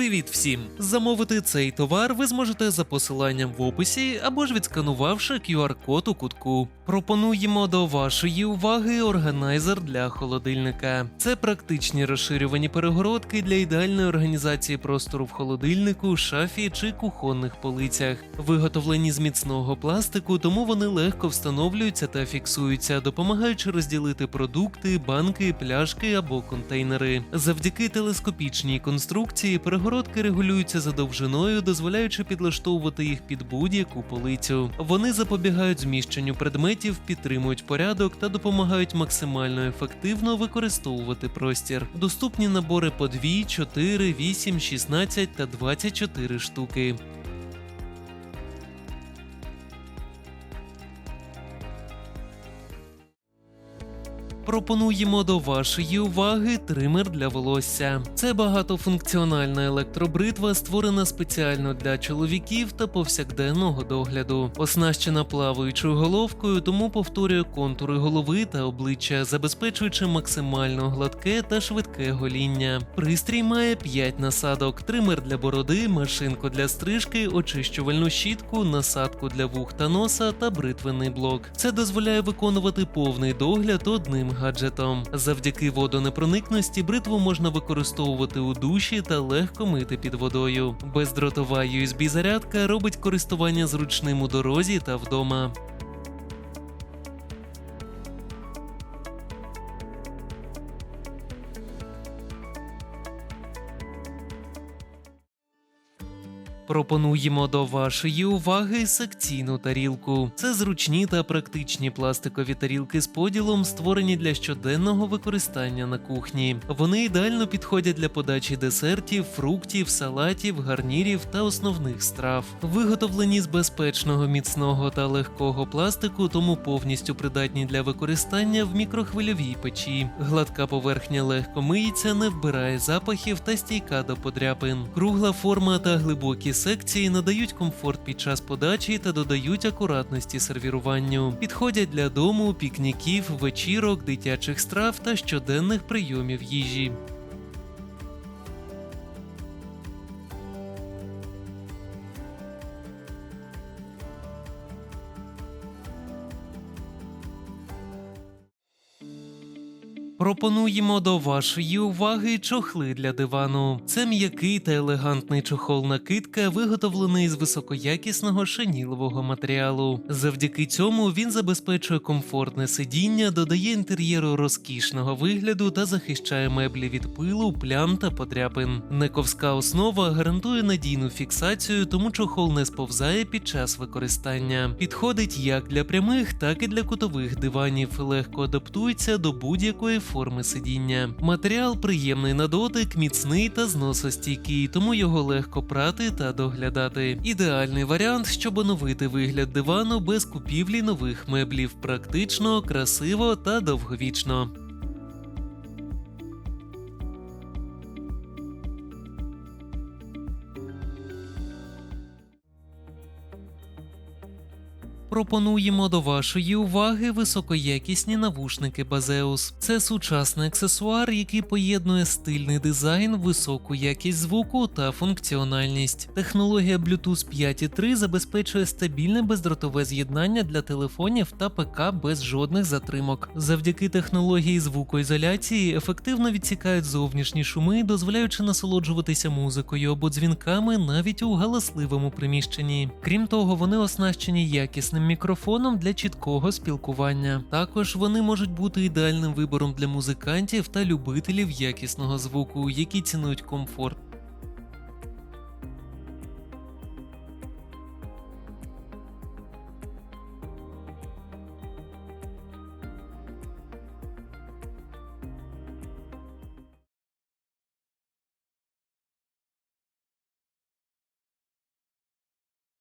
Привіт всім! Замовити цей товар ви зможете за посиланням в описі або ж відсканувавши QR-код у кутку. Пропонуємо до вашої уваги органайзер для холодильника. Це практичні розширювані перегородки для ідеальної організації простору в холодильнику, шафі чи кухонних полицях. Виготовлені з міцного пластику, тому вони легко встановлюються та фіксуються, допомагаючи розділити продукти, банки, пляшки або контейнери. Завдяки телескопічній конструкції перегородки регулюються за довжиною, дозволяючи підлаштовувати їх під будь-яку полицю. Вони запобігають зміщенню предметів, підтримують порядок та допомагають максимально ефективно використовувати простір. Доступні набори по 2, 4, 8, 16 та 24 штуки. Пропонуємо до вашої уваги тример для волосся. Це багатофункціональна електробритва, створена спеціально для чоловіків та повсякденного догляду. Оснащена плаваючою головкою, тому повторює контури голови та обличчя, забезпечуючи максимально гладке та швидке гоління. Пристрій має 5 насадок: тример для бороди, машинку для стрижки, очищувальну щітку, насадку для вух та носа та бритвенний блок. Це дозволяє виконувати повний догляд одним гаджетом. Завдяки водонепроникності бритву можна використовувати у душі та легко мити під водою. Бездротова USB зарядка робить користування зручним у дорозі та вдома. Пропонуємо до вашої уваги секційну тарілку. Це зручні та практичні пластикові тарілки з поділом, створені для щоденного використання на кухні. Вони ідеально підходять для подачі десертів, фруктів, салатів, гарнірів та основних страв. Виготовлені з безпечного, міцного та легкого пластику, тому повністю придатні для використання в мікрохвильовій печі. Гладка поверхня легко миється, не вбирає запахів та стійка до подряпин. Кругла форма та глибокі секції надають комфорт під час подачі та додають акуратності сервіруванню. Підходять для дому, пікніків, вечірок, дитячих страв та щоденних прийомів їжі. Пропонуємо до вашої уваги чохли для дивану. Це м'який та елегантний чохол накидка, виготовлений з високоякісного шинілового матеріалу. Завдяки цьому він забезпечує комфортне сидіння, додає інтер'єру розкішного вигляду та захищає меблі від пилу, плям та подряпин. Нековська основа гарантує надійну фіксацію, тому чохол не сповзає під час використання. Підходить як для прямих, так і для кутових диванів. Легко адаптується до будь-якої форми сидіння. Матеріал приємний на дотик, міцний та зносостійкий, тому його легко прати та доглядати. Ідеальний варіант, щоб оновити вигляд дивану без купівлі нових меблів, практично, красиво та довговічно. Пропонуємо до вашої уваги високоякісні навушники Базеус. Це сучасний аксесуар, який поєднує стильний дизайн, високу якість звуку та функціональність. Технологія Bluetooth 5.3 забезпечує стабільне бездротове з'єднання для телефонів та ПК без жодних затримок. Завдяки технології звукоізоляції ефективно відсікають зовнішні шуми, дозволяючи насолоджуватися музикою або дзвінками навіть у галасливому приміщенні. Крім того, вони оснащені якісним мікрофоном для чіткого спілкування. Також вони можуть бути ідеальним вибором для музикантів та любителів якісного звуку, які цінують комфорт